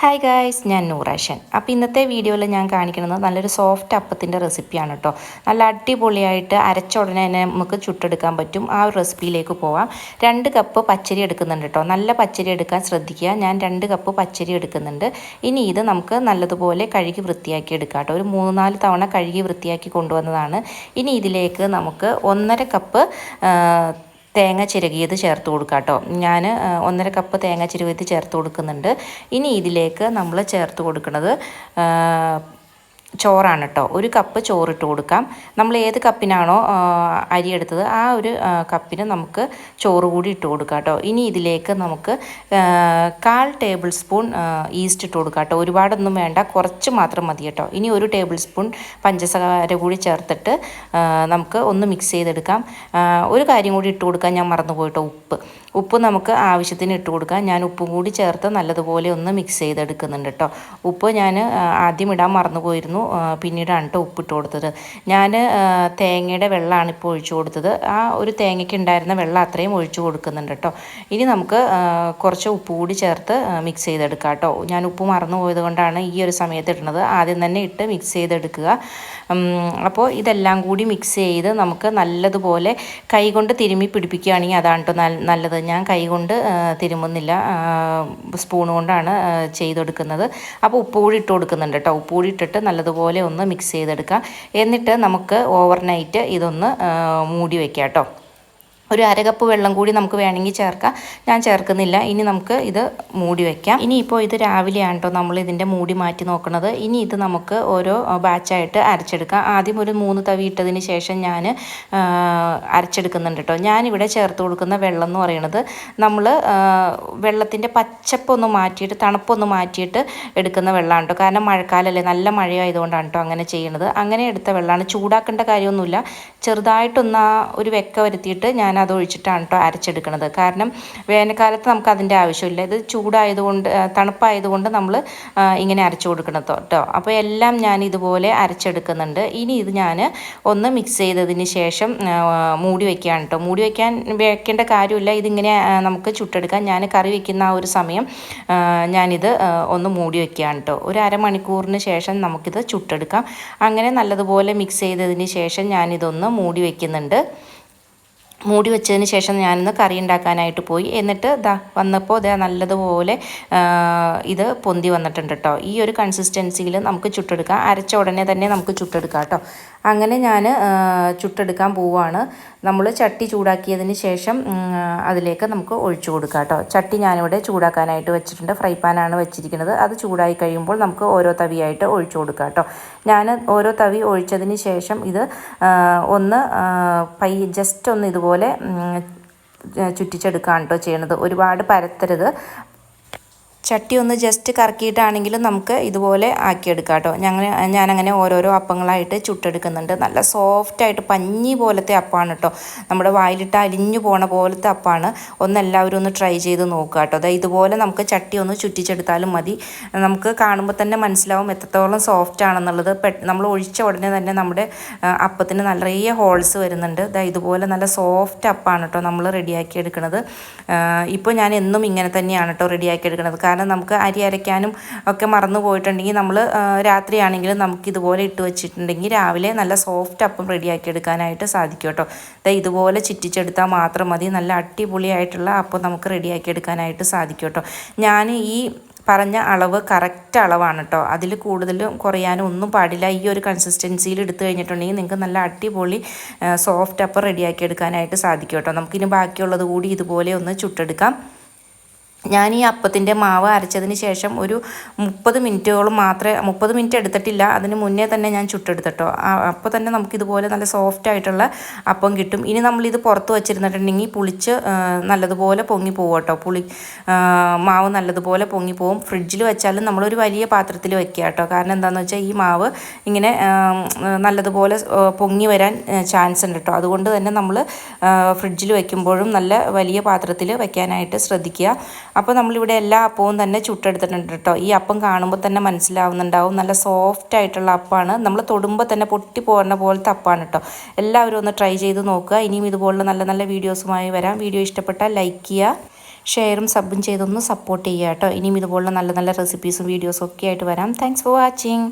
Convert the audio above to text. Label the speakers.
Speaker 1: Hi guys ഞാൻ നൂറാഷൻ അപ്പോൾ ഇന്നത്തെ വീഡിയോയിൽ ഞാൻ കാണിക്കുന്നത് നല്ലൊരു സോഫ്റ്റ് അപ്പത്തിന്റെ റെസിപ്പിയാണ് കേട്ടോ നല്ല അടിപൊളിയായിട്ട് അരച്ച ഉടനെ തന്നെ നമുക്ക് ചുട്ടെടുക്കാൻ പറ്റും. ആ ഒരു റെസിപ്പിയിലേക്ക് പോവാം. രണ്ട് കപ്പ് പച്ചരി എടുക്കുന്നുണ്ട് കേട്ടോ നല്ല പച്ചരി എടുക്കാൻ ശ്രദ്ധിക്കുക. ഞാൻ രണ്ട് കപ്പ് പച്ചരി എടുക്കുന്നുണ്ട്. ഇനി ഇത് നമുക്ക് നല്ലതുപോലെ കഴുകി വൃത്തിയാക്കി എടുക്കാം കേട്ടോ ഒരു മൂന്ന് നാല് തവണ കഴുകി വൃത്തിയാക്കി കൊണ്ടുവന്നതാണ്. ഇനി ഇതിലേക്ക് നമുക്ക് ഒന്നര കപ്പ് തേങ്ങ ചിരകിയത് ചേർത്ത് കൊടുക്കുക കേട്ടോ ഞാൻ ഒന്നര കപ്പ് തേങ്ങ ചിരകിയത് ചേർത്ത് കൊടുക്കുന്നുണ്ട്. ഇനി ഇതിലേക്ക് നമ്മൾ ചേർത്ത് കൊടുക്കുന്നത് ചോറാണ് കേട്ടോ ഒരു കപ്പ് ചോറിട്ട് കൊടുക്കാം. നമ്മൾ ഏത് കപ്പിനാണോ അരി എടുത്തത് ആ ഒരു കപ്പിന് നമുക്ക് ചോറ് കൂടി ഇട്ട് കൊടുക്കാം കേട്ടോ ഇനി ഇതിലേക്ക് നമുക്ക് കാൽ ടേബിൾ സ്പൂൺ ഈസ്റ്റ് ഇട്ട് കൊടുക്കാം കേട്ടോ ഒരുപാടൊന്നും വേണ്ട കുറച്ച് മാത്രം മതി കേട്ടോ ഇനി ഒരു ടേബിൾ സ്പൂൺ പഞ്ചസാര കൂടി ചേർത്തിട്ട് നമുക്ക് ഒന്ന് മിക്സ് ചെയ്തെടുക്കാം. ഒരു കാര്യം കൂടി ഇട്ട് കൊടുക്കാൻ ഞാൻ മറന്നു പോയിട്ടോ ഉപ്പ്. ഉപ്പ് നമുക്ക് ആവശ്യത്തിന് ഇട്ട് കൊടുക്കാം. ഞാൻ ഉപ്പും കൂടി ചേർത്ത് നല്ലതുപോലെ ഒന്ന് മിക്സ് ചെയ്തെടുക്കുന്നുണ്ട് കേട്ടോ ഉപ്പ് ഞാൻ ആദ്യം ഇടാൻ മറന്നു പോയിരുന്നു. പിന്നീടാണ് കേട്ടോ ഉപ്പിട്ട് കൊടുത്തത്. ഞാൻ തേങ്ങയുടെ വെള്ളമാണ് ഇപ്പോൾ ഒഴിച്ചു കൊടുത്തത്. ആ ഒരു തേങ്ങയ്ക്ക് ഉണ്ടായിരുന്ന വെള്ളം അത്രയും ഒഴിച്ചു കൊടുക്കുന്നുണ്ട് കേട്ടോ ഇനി നമുക്ക് കുറച്ച് ഉപ്പ് കൂടി ചേർത്ത് മിക്സ് ചെയ്തെടുക്കാം കേട്ടോ ഞാൻ ഉപ്പ് മറന്നു പോയത് കൊണ്ടാണ് ഈ ഒരു സമയത്ത് ഇടുന്നത്. ആദ്യം തന്നെ ഇട്ട് മിക്സ് ചെയ്തെടുക്കുക. അപ്പോൾ ഇതെല്ലാം കൂടി മിക്സ് ചെയ്ത് നമുക്ക് നല്ലതുപോലെ കൈകൊണ്ട് തിരുമ്മി പിടിപ്പിക്കുകയാണെങ്കിൽ അതാണ് കേട്ടോ നല്ലത്. ഞാൻ കൈകൊണ്ട് തിരുമുന്നില്ല. സ്പൂൺ കൊണ്ടാണ് ചെയ്തെടുക്കുന്നത്. അപ്പോൾ ഉപ്പ് ഇട്ട് കൊടുക്കുന്നുണ്ട് കേട്ടോ. ഉപ്പ് ഇട്ടിട്ട് നല്ലതുപോലെ ഒന്ന് മിക്സ് ചെയ്തെടുക്കുക എന്നിട്ട് നമുക്ക് ഓവർനൈറ്റ് ഇതൊന്ന് മൂടി വയ്ക്കാം കേട്ടോ. ഒരു അരകപ്പ് വെള്ളം കൂടി നമുക്ക് വേണമെങ്കിൽ ചേർക്കാം. ഞാൻ ചേർക്കുന്നില്ല. ഇനി നമുക്ക് ഇത് മൂടി വയ്ക്കാം ഇനിയിപ്പോൾ ഇത് രാവിലെയാണ് കേട്ടോ നമ്മൾ ഇതിന്റെ മൂടി മാറ്റി നോക്കുന്നത് ഇനി ഇത് നമുക്ക് ഓരോ ബാച്ചായിട്ട് അരച്ചെടുക്കാം. ആദ്യം ഒരു മൂന്ന് തവി ഇട്ടതിന് ശേഷം ഞാൻ അരച്ചെടുക്കുന്നുണ്ട് കേട്ടോ. ഞാനിവിടെ ചേർത്ത് കൊടുക്കുന്ന വെള്ളം എന്ന് പറയുന്നത് നമ്മൾ വെള്ളത്തിന്റെ പച്ചപ്പൊന്ന് മാറ്റിയിട്ട് തണുപ്പൊന്ന് മാറ്റിയിട്ട് എടുക്കുന്ന വെള്ളമാണ് കേട്ടോ. കാരണം മഴക്കാലമല്ലേ നല്ല മഴയായതുകൊണ്ടാണ് കേട്ടോ അങ്ങനെ ചെയ്യുന്നത് അങ്ങനെ എടുത്ത വെള്ളമാണ്. ചൂടാക്കേണ്ട കാര്യമൊന്നുമില്ല. ചെറുതായിട്ടൊന്ന് ഒരു വെക്ക വരുത്തിയിട്ട് ഞാൻ അത് ഒഴിച്ചിട്ടാണ് കേട്ടോ അരച്ചെടുക്കുന്നത് കാരണം വേനൽക്കാലത്ത് നമുക്ക് അതിന്റെ ആവശ്യമില്ല. ഇത് ചൂടായതുകൊണ്ട് തണുപ്പായതുകൊണ്ട് നമ്മൾ ഇങ്ങനെ അരച്ചു കൊടുക്കണം കേട്ടോ അപ്പോൾ എല്ലാം ഞാൻ ഇതുപോലെ അരച്ചെടുക്കുന്നുണ്ട്. ഇനി ഇത് ഞാൻ ഒന്ന് മിക്സ് ചെയ്തതിന് ശേഷം മൂടി വയ്ക്കുകയാണ് കേട്ടോ മൂടി വയ്ക്കാൻ വെക്കേണ്ട കാര്യമില്ല. ഇതിങ്ങനെ നമുക്ക് ചുട്ടെടുക്കാം. ഞാൻ കറി വയ്ക്കുന്ന ആ ഒരു സമയം ഞാനിത് ഒന്ന് മൂടി വയ്ക്കുകയാണ് കേട്ടോ ഒരു അരമണിക്കൂറിന് ശേഷം നമുക്കിത് ചുട്ടെടുക്കാം. അങ്ങനെ നല്ലതുപോലെ മിക്സ് ചെയ്തതിന് ശേഷം ഞാനിതൊന്ന് മൂടി വയ്ക്കുന്നുണ്ട് മൂടി വെച്ചതിന് ശേഷം ഞാനിന്ന് കറി ഉണ്ടാക്കാനായിട്ട് പോയി. എന്നിട്ട് ദാ വന്നപ്പോൾ ദാ നല്ലതുപോലെ ഇത് പൊന്തി വന്നിട്ടുണ്ട് കേട്ടോ ഈ ഒരു കൺസിസ്റ്റൻസിയിൽ നമുക്ക് ചുട്ടെടുക്കാം. അരച്ച ഉടനെ തന്നെ നമുക്ക് ചുട്ടെടുക്കാം കേട്ടോ അങ്ങനെ ഞാൻ ചുട്ടെടുക്കാൻ പോവുകയാണ് നമ്മൾ ചട്ടി ചൂടാക്കിയതിന് ശേഷം അതിലേക്ക് നമുക്ക് ഒഴിച്ചു കൊടുക്കാം കേട്ടോ. ചട്ടി ഞാനിവിടെ ചൂടാക്കാനായിട്ട് വെച്ചിട്ടുണ്ട്. ഫ്രൈ പാനാണ് വെച്ചിരിക്കുന്നത്. അത് ചൂടായി കഴിയുമ്പോൾ നമുക്ക് ഓരോ തവിയായിട്ട് ഒഴിച്ചു കൊടുക്കാം കേട്ടോ. ഞാൻ ഓരോ തവി ഒഴിച്ചതിന് ശേഷം ഇത് ഒന്ന് പൈ ജസ്റ്റ് ഒന്ന് ഇതുപോലെ ചുറ്റിച്ചെടുക്കുകയാണ് കേട്ടോ ചെയ്യണത്. ഒരുപാട് പരത്തരുത്. ചട്ടി ഒന്ന് ജസ്റ്റ് കറക്കിയിട്ടാണെങ്കിലും നമുക്ക് ഇതുപോലെ ആക്കിയെടുക്കാം കേട്ടോ ഞങ്ങൾ ഞാനങ്ങനെ ഓരോരോ അപ്പങ്ങളായിട്ട് ചുട്ടെടുക്കുന്നുണ്ട്. നല്ല സോഫ്റ്റായിട്ട് പഞ്ഞി പോലത്തെ അപ്പമാണ് കേട്ടോ നമ്മുടെ വായിലിട്ട് അലിഞ്ഞു പോണ പോലത്തെ അപ്പമാണ് ഒന്ന് എല്ലാവരും ഒന്ന് ട്രൈ ചെയ്ത് നോക്കുക കേട്ടോ അതായത് ഇതുപോലെ നമുക്ക് ചട്ടി ഒന്ന് ചുറ്റിച്ചെടുത്താലും മതി. നമുക്ക് കാണുമ്പോൾ തന്നെ മനസ്സിലാവും എത്രത്തോളം സോഫ്റ്റ് ആണെന്നുള്ളത്. നമ്മൾ ഒഴിച്ച ഉടനെ തന്നെ നമ്മുടെ അപ്പത്തിന് നിറയെ ഹോൾസ് വരുന്നുണ്ട്. ദാ ഇതുപോലെ നല്ല സോഫ്റ്റ് അപ്പാണ് കേട്ടോ നമ്മൾ റെഡിയാക്കി എടുക്കുന്നത് ഇപ്പോൾ ഞാൻ എന്നും ഇങ്ങനെ തന്നെയാണ് കേട്ടോ റെഡിയാക്കി എടുക്കുന്നത് കാരണം നമുക്ക് അരി അരയ്ക്കാനും ഒക്കെ മറന്നു പോയിട്ടുണ്ടെങ്കിൽ നമ്മൾ രാത്രിയാണെങ്കിലും നമുക്ക് ഇതുപോലെ ഇട്ട് വെച്ചിട്ടുണ്ടെങ്കിൽ രാവിലെ നല്ല സോഫ്റ്റ് അപ്പം റെഡിയാക്കി എടുക്കാനായിട്ട് സാധിക്കും കേട്ടോ. ഇതുപോലെ ചിറ്റിച്ചെടുത്താൽ മാത്രം മതി. നല്ല അടിപൊളിയായിട്ടുള്ള അപ്പം നമുക്ക് റെഡിയാക്കി എടുക്കാനായിട്ട് സാധിക്കും കേട്ടോ. ഞാൻ ഈ പറഞ്ഞ അളവ് കറക്റ്റ് അളവാണ് കേട്ടോ. അതിൽ കൂടുതലും കുറയാനും ഒന്നും പാടില്ല. ഈ ഒരു കൺസിസ്റ്റൻസിയിൽ എടുത്തു കഴിഞ്ഞിട്ടുണ്ടെങ്കിൽ നിങ്ങൾക്ക് നല്ല അടിപൊളി സോഫ്റ്റ് അപ്പം റെഡിയാക്കി എടുക്കാനായിട്ട് സാധിക്കും കേട്ടോ. നമുക്കിനി ബാക്കിയുള്ളത് കൂടി ഇതുപോലെ ഒന്ന് ചുട്ടെടുക്കാം. ഞാൻ ഈ അപ്പത്തിന്റെ മാവ് അരച്ചതിന് ശേഷം ഒരു മുപ്പത് മിനിറ്റോളം മാത്രമേ മുപ്പത് മിനിറ്റ് എടുത്തിട്ടില്ല. അതിന് മുന്നേ തന്നെ ഞാൻ ചുട്ടെടുത്തിട്ടോ. അപ്പോൾ തന്നെ നമുക്ക് ഇതുപോലെ നല്ല സോഫ്റ്റ് ആയിട്ടുള്ള അപ്പം കിട്ടും. ഇനി നമ്മളിത് പുറത്ത് വച്ചിരുന്നിട്ടുണ്ടെങ്കിൽ പുളിച്ച് നല്ലതുപോലെ പൊങ്ങി പോകും കേട്ടോ പുളി മാവ് നല്ലതുപോലെ പൊങ്ങി പോകും ഫ്രിഡ്ജിൽ വെച്ചാലും നമ്മളൊരു വലിയ പാത്രത്തിൽ വെക്കുക കേട്ടോ കാരണം എന്താണെന്ന് വെച്ചാൽ ഈ മാവ് ഇങ്ങനെ നല്ലതുപോലെ പൊങ്ങി വരാൻ ചാൻസ് ഉണ്ട് കേട്ടോ അതുകൊണ്ട് തന്നെ നമ്മൾ ഫ്രിഡ്ജിൽ വെക്കുമ്പോഴും നല്ല വലിയ പാത്രത്തിൽ വെക്കാനായിട്ട് ശ്രദ്ധിക്കുക. അപ്പോൾ നമ്മളിവിടെ എല്ലാ അപ്പവും തന്നെ ചുട്ടെടുത്തിട്ടുണ്ട് കേട്ടോ ഈ അപ്പം കാണുമ്പോൾ തന്നെ മനസ്സിലാവുന്നുണ്ടാവും. നല്ല സോഫ്റ്റ് ആയിട്ടുള്ള അപ്പമാണ് നമ്മൾ തൊടുമ്പോൾ തന്നെ പൊട്ടി പോകുന്ന പോലത്തെ അപ്പമാണ് കേട്ടോ എല്ലാവരും ഒന്ന് ട്രൈ ചെയ്ത് നോക്കുക. ഇനിയും ഇതുപോലുള്ള നല്ല നല്ല വീഡിയോസുമായി വരാം. വീഡിയോ ഇഷ്ടപ്പെട്ടാൽ ലൈക്ക് ചെയ്യുക. ഷെയറും സബും ചെയ്തൊന്ന് സപ്പോർട്ട് ചെയ്യുക കേട്ടോ ഇനിയും ഇതുപോലുള്ള നല്ല നല്ല റെസിപ്പീസും വീഡിയോസും ഒക്കെ ആയിട്ട് വരാം. Thanks for watching